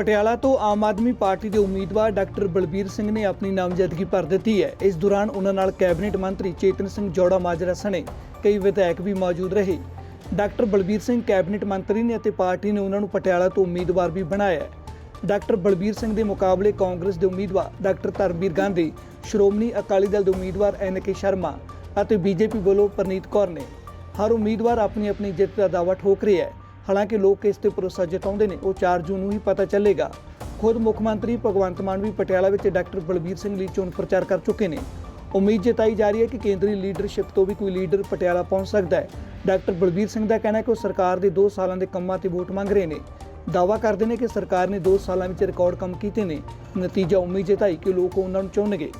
ਪਟਿਆਲਾ ਤੋਂ ਆਮ ਆਦਮੀ ਪਾਰਟੀ ਦੇ ਉਮੀਦਵਾਰ ਡਾਕਟਰ ਬਲਬੀਰ ਸਿੰਘ ਨੇ ਆਪਣੀ ਨਾਮਜ਼ਦਗੀ ਭਰ ਦਿੱਤੀ ਹੈ। ਇਸ ਦੌਰਾਨ ਉਹਨਾਂ ਨਾਲ ਕੈਬਨਿਟ ਮੰਤਰੀ ਚੇਤਨ ਸਿੰਘ ਜੋੜਾ ਮਾਜਰਾ ਸਣੇ, ਕਈ ਵਿਧਾਇਕ ਵੀ ਮੌਜੂਦ ਰਹੇ। ਡਾਕਟਰ ਬਲਬੀਰ ਸਿੰਘ ਕੈਬਨਿਟ ਮੰਤਰੀ ਨੇ ਅਤੇ ਪਾਰਟੀ ਨੇ ਉਹਨਾਂ ਨੂੰ ਪਟਿਆਲਾ ਤੋਂ ਉਮੀਦਵਾਰ ਵੀ ਬਣਾਇਆ ਹੈ। ਡਾਕਟਰ ਬਲਬੀਰ ਸਿੰਘ ਦੇ ਮੁਕਾਬਲੇ ਕਾਂਗਰਸ ਦੇ ਉਮੀਦਵਾਰ ਡਾਕਟਰ ਧਰਮਵੀਰ ਗਾਂਧੀ, ਸ਼੍ਰੋਮਣੀ ਅਕਾਲੀ ਦਲ ਦੇ ਉਮੀਦਵਾਰ ਐਨ ਕੇ ਸ਼ਰਮਾ ਅਤੇ ਬੀਜੇਪੀ ਵੱਲੋਂ ਪਰਨੀਤ ਕੌਰ ਨੇ। ਹਰ ਉਮੀਦਵਾਰ ਆਪਣੀ ਆਪਣੀ ਜਿੱਤ ਦਾ ਦਾਅਵਾ ਠੋਕ ਰਿਹਾ ਹੈ। ਹਾਲਾਂਕਿ ਲੋਕ ਇਸ ਤੇ ਭਰੋਸਾ ਜਤਾਉਂਦੇ ਨੇ, ਉਹ 4 ਜੂਨ ਨੂੰ ਹੀ ਪਤਾ ਚੱਲੇਗਾ। ਖੁਦ ਮੁੱਖ ਮੰਤਰੀ ਭਗਵੰਤ ਮਾਨ ਵੀ ਪਟਿਆਲਾ ਵਿੱਚ ਡਾਕਟਰ ਬਲਬੀਰ ਸਿੰਘ ਲਈ ਚੋਣ ਪ੍ਰਚਾਰ ਕਰ ਚੁੱਕੇ ਨੇ। ਉਮੀਦ ਜਤਾਈ ਜਾ ਰਹੀ ਹੈ ਕਿ ਕੇਂਦਰੀ ਲੀਡਰਸ਼ਿਪ ਤੋਂ ਵੀ ਕੋਈ ਲੀਡਰ ਪਟਿਆਲਾ ਪਹੁੰਚ ਸਕਦਾ ਹੈ। ਡਾਕਟਰ ਬਲਬੀਰ ਸਿੰਘ ਦਾ ਕਹਿਣਾ ਹੈ ਕਿ ਉਹ ਸਰਕਾਰ ਦੇ 2 ਸਾਲਾਂ ਦੇ ਕੰਮਾਂ ਤੇ ਵੋਟ ਮੰਗ ਰਹੇ ਨੇ। ਦਾਅਵਾ ਕਰਦੇ ਨੇ ਕਿ ਸਰਕਾਰ ਨੇ 2 ਸਾਲਾਂ ਵਿੱਚ ਰਿਕਾਰਡ ਕੰਮ ਕੀਤੇ ਨੇ। ਨਤੀਜਾ ਉਮੀਦ ਜਤਾਈ ਕਿ ਲੋਕ ਉਹਨਾਂ ਨੂੰ ਚੁਣਨਗੇ।